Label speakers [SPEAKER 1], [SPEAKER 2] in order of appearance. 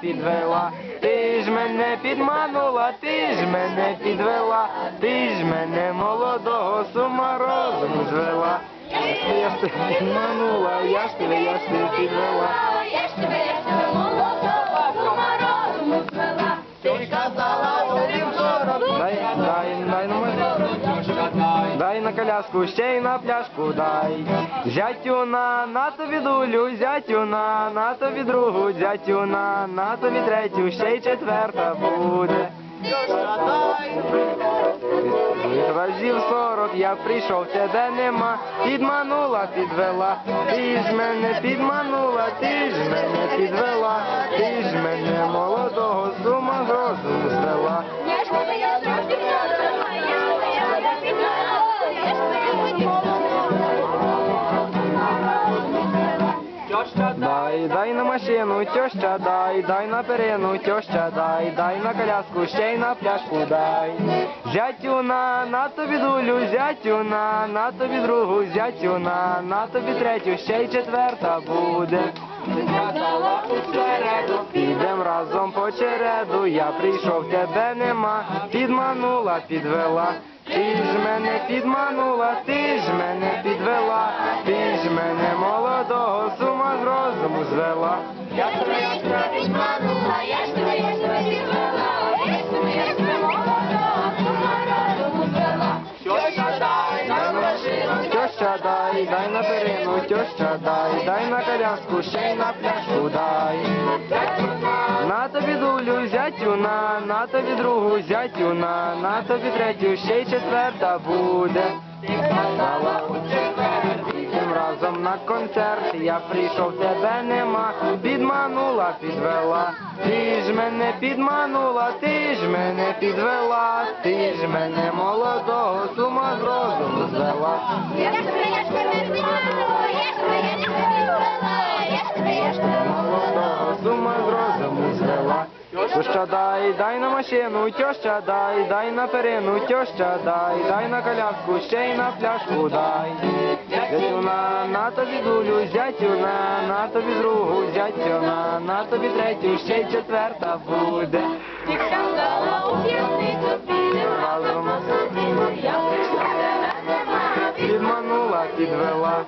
[SPEAKER 1] підвела. Ти ж мене підманула, ти ж мене підвела, ти ж мене молодого сума розум звела. Я ж тебе підманула, я ж тебе, я ж тебе підвела.
[SPEAKER 2] Я ж тебе, я ж тебе молодого, сума розум звела. Ти казала, один вчора.
[SPEAKER 1] Дай, дай, на коляску, ще й на пляшку дай. Зятю на, тобі дулю, зятю на, тобі другу, зятю на, на тобі третю, ще й четверта буде. Разів сорок я прийшов, тебе нема, підманула, підвела, ти ж мене підманула, ти ж мене підвела, машину, тьоща, дай, дай на перину, тьоща, дай, дай на коляску, ще й на пляшку дай. Зятю на, тобі дулю, зятю на, тобі другу, зятю на, на тобі третю, ще й четверта буде. Підем разом по череду, я прийшов, тебе нема, підманула, підвела. Ти ж мене підманула, ти ж мене підвела, звела.
[SPEAKER 2] Я ж тебе, я ж тебе підманула. Я ж тебе, я ж тебе підвела. Я ж тебе, я ж тебе молодого, звела. Тьоща.
[SPEAKER 1] Дай на машину, тьоща дай, дай на перину, тьоща дай, дай на коляску, ще й на пляшку дай. На тобі дулю, зятю на, на тобі другу, зятю на, на тобі третю, ще й четверта буде. Тим разом на концерт я прийшов, тебе нема, підманула, підвела. Ти ж мене підманула, ти ж мене підвела, ти ж мене молодого з ума з розуму звела.
[SPEAKER 2] Я ж тебе, я
[SPEAKER 1] Тьоща дай, дай на машину, тьоща дай, дай на перину, тьоща дай, дай на коляску, ще й на пляшку дай. Зятю на, тобі дулю, зятю на, тобі другу, зятю на, тобі третю, ще й четверта буде.
[SPEAKER 2] Нема.
[SPEAKER 1] Підманула, підвела.